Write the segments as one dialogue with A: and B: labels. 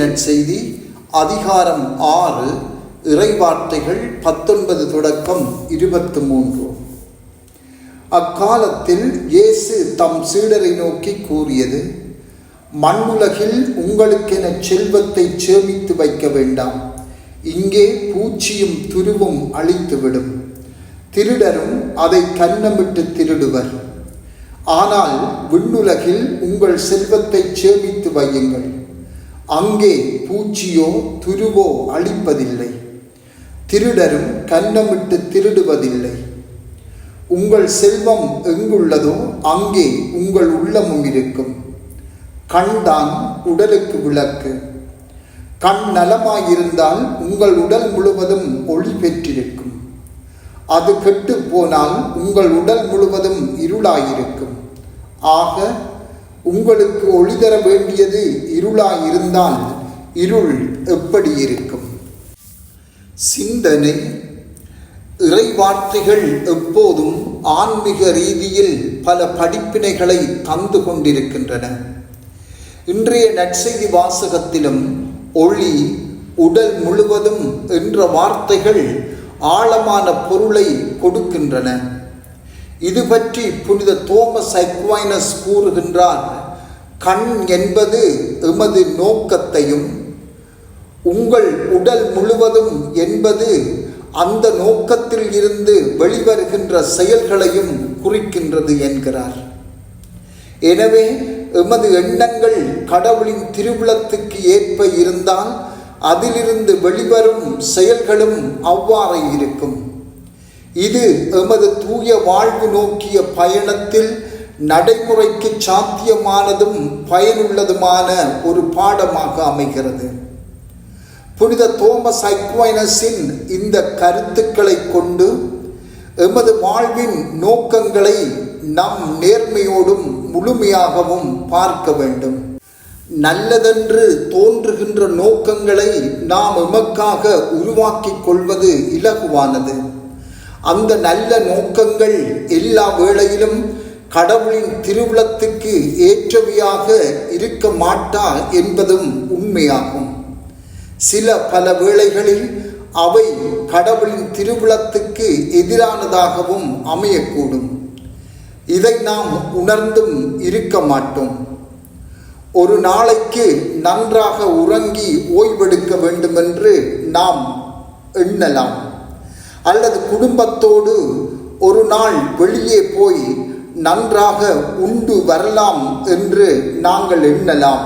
A: நற்செய்தி அதிகாரம் ஆறு இறைவார்த்தைகள் பத்தொன்பது தொடக்கம் இருபத்து மூன்று அக்காலத்தில் இயேசு தம் சீடரை நோக்கி கூறியது மண்ணுலகில் உங்களுக்கென செல்வத்தை சேமித்து வைக்க வேண்டாம். இங்கே பூச்சியும் துருவும் அழித்துவிடும். திருடரும் அதை கன்னமிட்டு திருடுவர். ஆனால் விண்ணுலகில் உங்கள் செல்வத்தை சேமித்து வையுங்கள். அங்கே பூச்சியோ துருவோ அழிப்பதில்லை. திருடரும் கன்னமிட்டு திருடுவதில்லை. உங்கள் செல்வம் எங்குள்ளதோ அங்கே உங்கள் உள்ளமும் இருக்கும். கண்தான் உடலுக்கு விளக்கு. கண் நலமாயிருந்தால் உங்கள் உடல் முழுவதும் ஒளி பெற்றிருக்கும். அது கெட்டு போனால் உங்கள் உடல் முழுவதும் இருளாயிருக்கும். ஆக உங்களுக்கு ஒளி தர வேண்டியது இருளாயிருந்தால் இருள் எப்படி இருக்கும்? சிந்தனை இறைவார்த்தைகள் எப்போதும் ஆன்மீக ரீதியில் பல படிப்பினைகளை தந்து கொண்டிருக்கின்றன. இன்றைய நற்செய்தி வாசகத்திலும் ஒளி உடல் முழுவதும் என்ற வார்த்தைகள் ஆழமான பொருளை கொடுக்கின்றன. இது பற்றி புனித தோமஸ் அக்வைனஸ் கூறுகின்றார் கண் என்பது எமது நோக்கத்தையும் உங்கள் உடல் முழுவதும் என்பது அந்த நோக்கத்தில் இருந்து வெளிவருகின்ற செயல்களையும் குறிக்கின்றது என்கிறார். எனவே எமது எண்ணங்கள் கடவுளின் திருவிழத்துக்கு ஏற்ப இருந்தால் அதிலிருந்து வெளிவரும் செயல்களும் அவ்வாறே இருக்கும். இது எமது தூய வாழ்வு நோக்கிய பயணத்தில் நடைமுறைக்கு சாத்தியமானதும் பயனுள்ளதுமான ஒரு பாடமாக அமைகிறது. புனித தோமஸ் ஐக்வைனஸின் இந்த கருத்துக்களை கொண்டு எமது வாழ்வின் நோக்கங்களை நம் நேர்மையோடும் முழுமையாகவும் பார்க்க வேண்டும். நல்லதென்று தோன்றுகின்ற நோக்கங்களை நாம் எமக்காக உருவாக்கிக் கொள்வது இலகுவானது. அந்த நல்ல நோக்கங்கள் எல்லா வேளையிலும் கடவுளின் திருவிழத்துக்கு ஏற்றவையாக இருக்க மாட்டா என்பதும் உண்மையாகும். சில பல வேளைகளில் அவை கடவுளின் திருவிழத்துக்கு எதிரானதாகவும் அமையக்கூடும். இதை நாம் உணர்ந்தும் இருக்க மாட்டோம். ஒரு நாளைக்கு நன்றாக உறங்கி ஓய்வெடுக்க வேண்டுமென்று நாம் எண்ணலாம். அல்லது குடும்பத்தோடு ஒரு நாள் வெளியே போய் நன்றாக உண்டு வரலாம் என்று நாங்கள் எண்ணலாம்.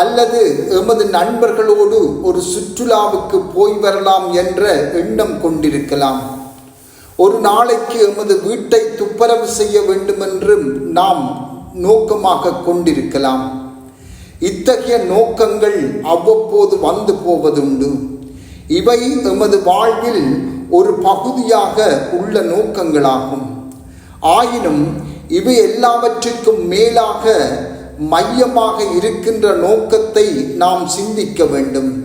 A: அல்லது எமது நண்பர்களோடு ஒரு சுற்றுலாவுக்கு போய் வரலாம் என்ற எண்ணம் கொண்டிருக்கலாம். ஒரு நாளைக்கு எமது வீட்டை துப்பரவு செய்ய வேண்டுமென்றும் நாம் நோக்கமாக கொண்டிருக்கலாம். இத்தகைய நோக்கங்கள் அவ்வப்போது வந்து போவதுண்டு. இவை எமது வாழ்வில் ஒரு பகுதியாக உள்ள நோக்கங்களாகும். ஆயினும் இவை எல்லாவற்றுக்கும் மேலாக மையமாக இருக்கின்ற நோக்கத்தை நாம் சிந்திக்க வேண்டும்.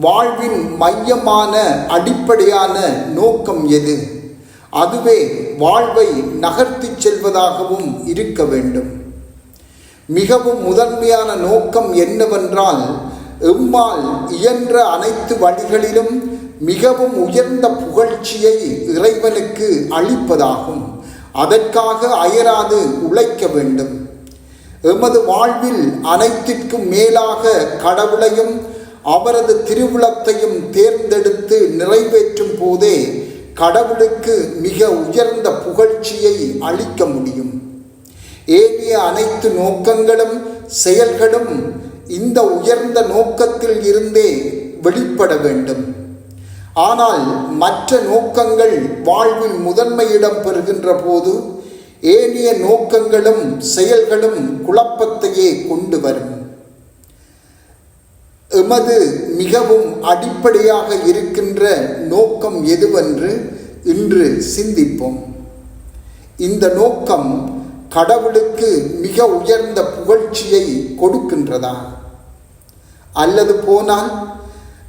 A: வாழ்வின் மையமான அடிப்படையான நோக்கம் எது? அதுவே வாழ்வை நகர்த்தி செல்வதாகவும் இருக்க வேண்டும். மிகவும் முதன்மையான நோக்கம் என்னவென்றால் எம்மால் இயன்ற அனைத்து வழிகளிலும் மிகவும் உயர்ந்த புகழ்ச்சியை இறைவனுக்கு அளிப்பதாகும். அதற்காக அயராது உழைக்க வேண்டும். எமது வாழ்வில் அனைத்திற்கும் மேலாக கடவுளையும் அவரது திருவிழத்தையும் தேர்ந்தெடுத்து நிறைவேற்றும் போதே கடவுளுக்கு மிக உயர்ந்த புகழ்ச்சியை அளிக்க முடியும். ஏனைய அனைத்து நோக்கங்களும் செயல்களும் இந்த உயர்ந்த நோக்கத்தில் இருந்தே வெளிப்பட வேண்டும். ஆனால் மற்ற நோக்கங்கள் வாழ்வில் முதன்மையிடம் பெறுகின்ற போது ஏனைய நோக்கங்களும் செயல்களும் குழப்பத்தையே கொண்டு வரும். எமது மிகவும் அடிப்படையாக இருக்கின்ற நோக்கம் எதுவென்று இன்று சிந்திப்போம். இந்த நோக்கம் கடவுளுக்கு மிக உயர்ந்த புகழ்ச்சியை கொடுக்கின்றதா? அல்லது போனால்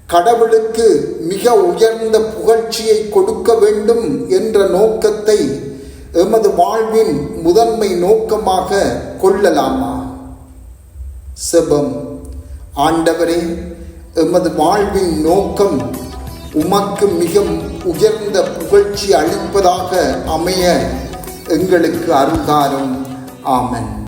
A: கடவுளுக்கு மிக உயர்ந்த புகழ்ச்சியை கொடுக்க வேண்டும் என்ற நோக்கத்தை எமது வாழ்வின் முதன்மை நோக்கமாக கொள்ளலாமா? செபம். ஆண்டவரே எமது வாழ்வின் நோக்கம் உமக்கு மிக உயர்ந்த புகழ்ச்சி அளிப்பதாக அமைய எங்களுக்கு அருள்தாரும். ஆமன்.